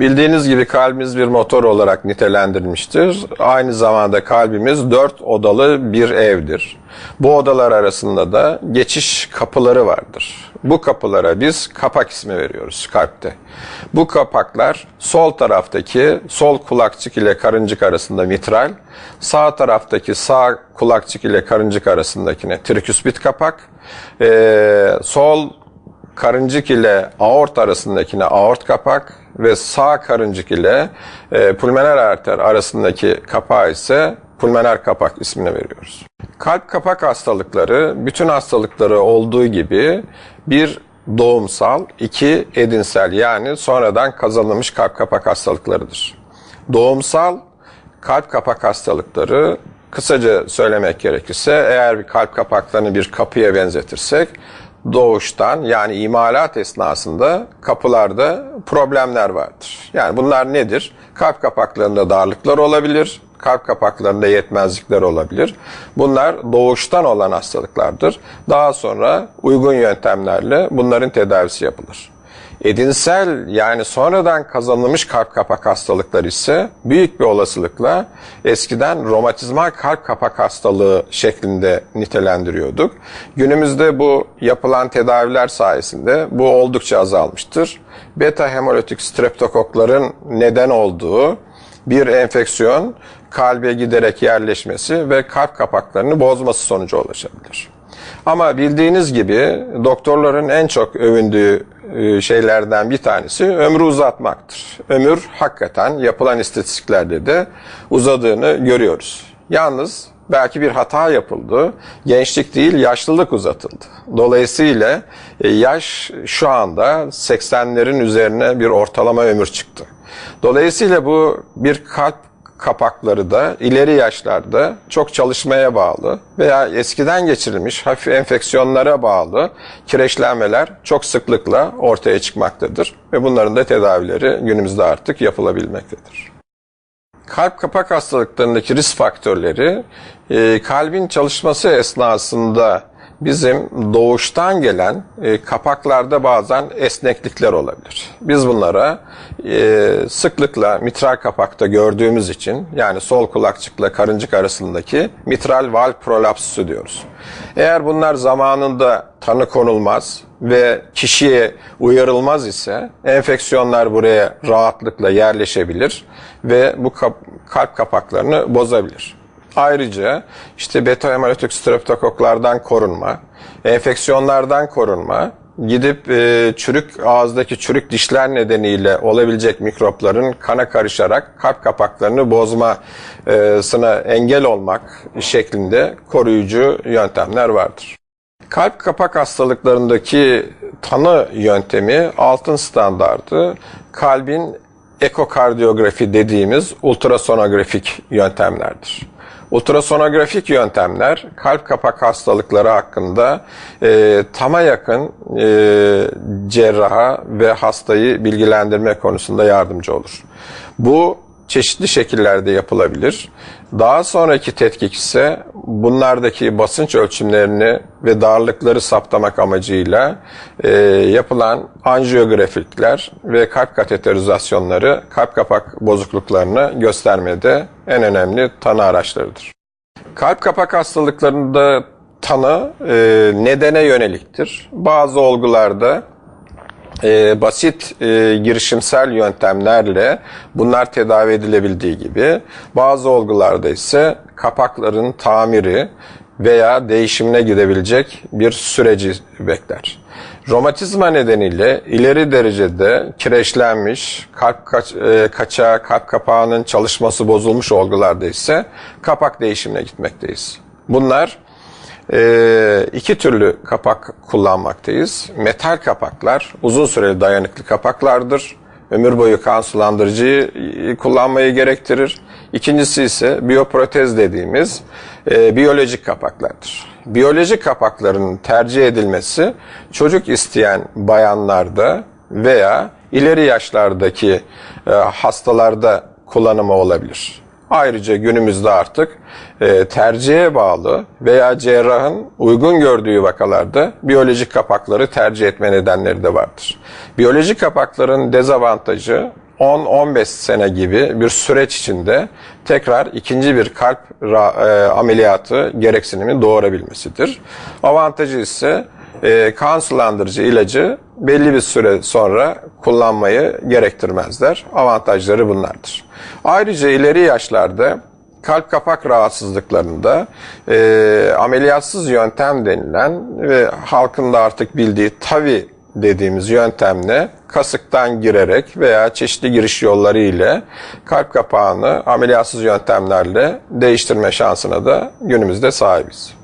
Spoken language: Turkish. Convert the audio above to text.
Bildiğiniz gibi kalbimiz bir motor olarak nitelendirilmiştir. Aynı zamanda kalbimiz dört odalı bir evdir. Bu odalar arasında da geçiş kapıları vardır. Bu kapılara biz kapak ismi veriyoruz kalpte. Bu kapaklar sol taraftaki sol kulakçık ile karıncık arasında mitral, sağ taraftaki sağ kulakçık ile karıncık arasındakine triküspit kapak, ee, sol karıncık ile aort arasındakine aort kapak ve sağ karıncık ile e, pulmoner arter arasındaki kapağı ise pulmoner kapak ismini veriyoruz. Kalp kapak hastalıkları bütün hastalıkları olduğu gibi bir doğumsal, iki edinsel yani sonradan kazanılmış kalp kapak hastalıklarıdır. Doğumsal kalp kapak hastalıkları kısaca söylemek gerekirse eğer bir kalp kapaklarını bir kapıya benzetirsek doğuştan yani imalat esnasında kapılarda problemler vardır. Yani bunlar nedir? Kalp kapaklarında darlıklar olabilir, kalp kapaklarında yetmezlikler olabilir. Bunlar doğuştan olan hastalıklardır. Daha sonra uygun yöntemlerle bunların tedavisi yapılır. Edinsel yani sonradan kazanılmış kalp kapak hastalıkları ise büyük bir olasılıkla eskiden romatizmal kalp kapak hastalığı şeklinde nitelendiriyorduk. Günümüzde bu yapılan tedaviler sayesinde bu oldukça azalmıştır. Beta hemolitik streptokokların neden olduğu bir enfeksiyon kalbe giderek yerleşmesi ve kalp kapaklarını bozması sonucu ulaşabilir. Ama bildiğiniz gibi doktorların en çok övündüğü e, şeylerden bir tanesi ömrü uzatmaktır. Ömür hakikaten yapılan istatistiklerde de uzadığını görüyoruz. Yalnız belki bir hata yapıldı. Gençlik değil yaşlılık uzatıldı. Dolayısıyla e, yaş şu anda 80'lerin üzerine bir ortalama ömür çıktı. Dolayısıyla bu bir kalp kapakları da ileri yaşlarda çok çalışmaya bağlı veya eskiden geçirilmiş hafif enfeksiyonlara bağlı kireçlenmeler çok sıklıkla ortaya çıkmaktadır ve bunların da tedavileri günümüzde artık yapılabilmektedir. Kalp kapak hastalıklarındaki risk faktörleri e, kalbin çalışması esnasında bizim doğuştan gelen e, kapaklarda bazen esneklikler olabilir. Biz bunlara e, sıklıkla mitral kapakta gördüğümüz için yani sol kulakçıkla karıncık arasındaki mitral valv prolapsusu diyoruz. Eğer bunlar zamanında tanı konulmaz ve kişiye uyarılmaz ise enfeksiyonlar buraya rahatlıkla yerleşebilir ve bu kap kalp kapaklarını bozabilir. Ayrıca işte beta hemolitik streptokoklardan korunma, enfeksiyonlardan korunma, gidip e, çürük ağızdaki çürük dişler nedeniyle olabilecek mikropların kana karışarak kalp kapaklarını bozmasına engel olmak şeklinde koruyucu yöntemler vardır. Kalp kapak hastalıklarındaki tanı yöntemi altın standardı kalbin ekokardiyografi dediğimiz ultrasonografik yöntemlerdir. Ultrasonografik yöntemler kalp kapak hastalıkları hakkında e, tama yakın e, cerraha ve hastayı bilgilendirme konusunda yardımcı olur. Bu çeşitli şekillerde yapılabilir. Daha sonraki tetkik ise bunlardaki basınç ölçümlerini ve darlıkları saptamak amacıyla e, yapılan anjiyografikler ve kalp kateterizasyonları kalp kapak bozukluklarını göstermede en önemli tanı araçlarıdır. Kalp kapak hastalıklarında tanı e, nedene yöneliktir. Bazı olgularda e, basit e, girişimsel yöntemlerle bunlar tedavi edilebildiği gibi bazı olgularda ise kapakların tamiri veya değişimine gidebilecek bir süreci bekler. Romatizma nedeniyle ileri derecede kireçlenmiş, kalp kaç, e, kaçağı, kalp kapağının çalışması bozulmuş olgularda ise kapak değişimine gitmekteyiz. Bunlar e, iki türlü kapak kullanmaktayız. Metal kapaklar uzun süreli dayanıklı kapaklardır. Ömür boyu kan sulandırıcıyı kullanmayı gerektirir. İkincisi ise biyoprotez dediğimiz e, biyolojik kapaklardır. Biyolojik kapakların tercih edilmesi çocuk isteyen bayanlarda veya ileri yaşlardaki e, hastalarda kullanımı olabilir. Ayrıca günümüzde artık e, tercihe bağlı veya cerrahın uygun gördüğü vakalarda biyolojik kapakları tercih etme nedenleri de vardır. Biyolojik kapakların dezavantajı 10-15 sene gibi bir süreç içinde tekrar ikinci bir kalp e, ameliyatı gereksinimi doğurabilmesidir. Avantajı ise e, kan sulandırıcı ilacı belli bir süre sonra kullanmayı gerektirmezler. Avantajları bunlardır. Ayrıca ileri yaşlarda kalp kapak rahatsızlıklarında e, ameliyatsız yöntem denilen ve halkın da artık bildiği TAVI dediğimiz yöntemle kasıktan girerek veya çeşitli giriş yolları ile kalp kapağını ameliyatsız yöntemlerle değiştirme şansına da günümüzde sahibiz.